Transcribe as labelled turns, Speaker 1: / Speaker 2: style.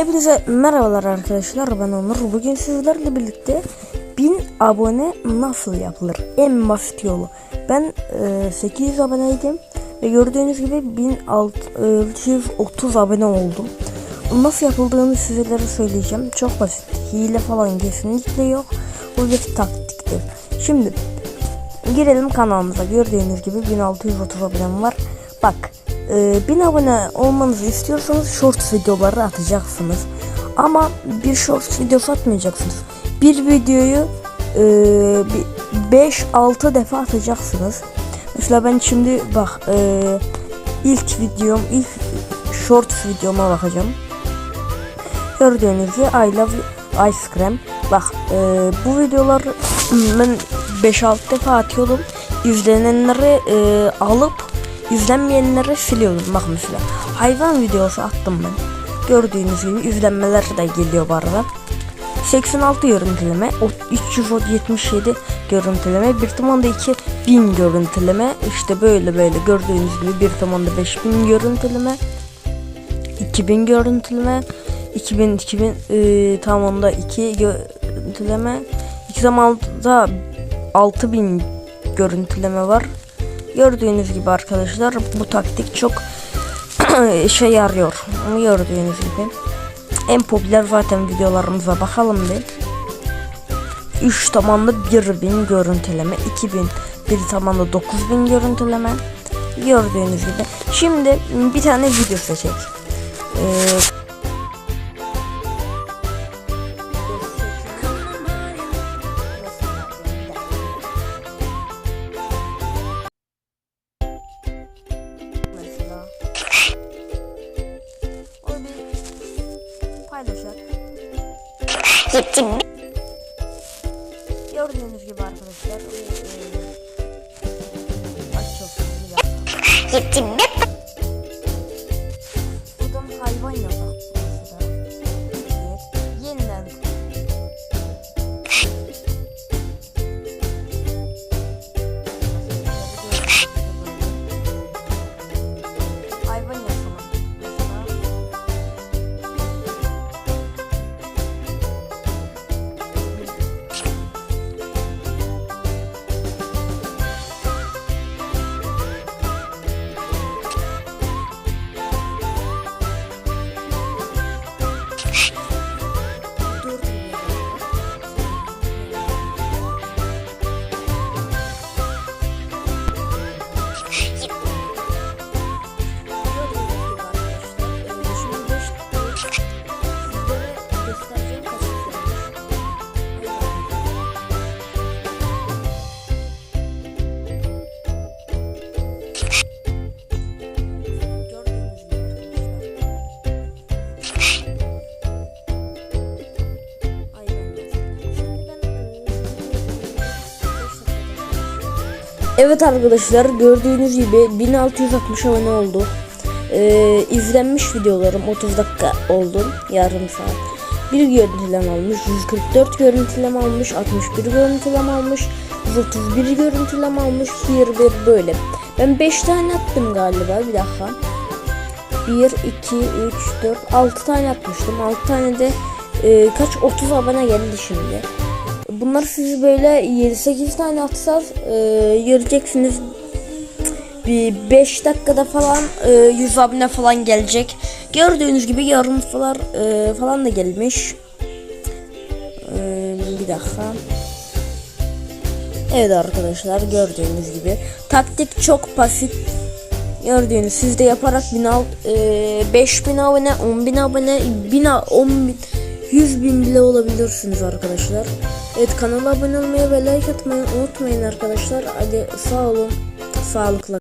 Speaker 1: Hepinize merhabalar arkadaşlar ben Onur. Bugün sizlerle birlikte 1000 abone nasıl yapılır? En basit yolu. Ben e, 800 aboneydim ve gördüğünüz gibi 1630 abone oldum. Nasıl yapıldığını sizlere söyleyeceğim. Çok basit. Hile falan kesinlikle yok. Bu bir taktiktir. Şimdi girelim kanalımıza. Gördüğünüz gibi 1630 abonem var. Bak e, 1000 abone olmanızı istiyorsanız short videoları atacaksınız. Ama bir short videosu atmayacaksınız. Bir videoyu e, 5-6 defa atacaksınız. Mesela ben şimdi bak e, ilk videom ilk short videoma bakacağım. Gördüğünüz gibi I love ice cream. Bak e, bu videolar ben 5-6 defa atıyordum. İzlenenleri e, alıp izlenmeyenleri siliyordum. Bak mesela hayvan videosu attım ben. Gördüğünüz gibi izlenmeler de geliyor bu arada. 86 görüntüleme, o 377 görüntüleme, bir tamanda 2000 görüntüleme. İşte böyle böyle gördüğünüz gibi bir tamanda 5000 görüntüleme, 2000 görüntüleme, 2000 2000 e, tam onda 2 görüntüleme, 2 zamanda 6000 görüntüleme var. Gördüğünüz gibi arkadaşlar bu taktik çok işe yarıyor. Gördüğünüz gibi. En popüler zaten videolarımıza bakalım bir. 3 tamamda 1000 görüntüleme, 2000 bir tamamda 9000 görüntüleme. Gördüğünüz gibi. Şimdi bir tane video seçecek. Ee, bir paylaşalım. Gördüğünüz gibi arkadaşlar. eee, Evet arkadaşlar gördüğünüz gibi 1660 abone oldu. Ee, izlenmiş videolarım 30 dakika oldu yarım saat. Bir görüntüleme almış, 144 görüntüleme almış, 61 görüntüleme almış, 131 görüntüleme almış, bir bir böyle. Ben 5 tane attım galiba bir dakika. 1, 2, 3, 4, 6 tane atmıştım. 6 tane de e, kaç 30 abone geldi şimdi. Bunlar siz böyle 7-8 tane atsanız e, göreceksiniz. Bir 5 dakikada falan e, 100 abone falan gelecek. Gördüğünüz gibi yorumlar e, falan da gelmiş. E, bir dakika. Evet arkadaşlar gördüğünüz gibi taktik çok basit. Gördüğünüz siz de yaparak 1000 al, e, 5000 abone, 10.000 abone, 1000 a- 10.000 100 bin bile olabilirsiniz arkadaşlar. Evet kanala abone olmayı ve like atmayı unutmayın arkadaşlar. Hadi sağ olun. Sağlıkla.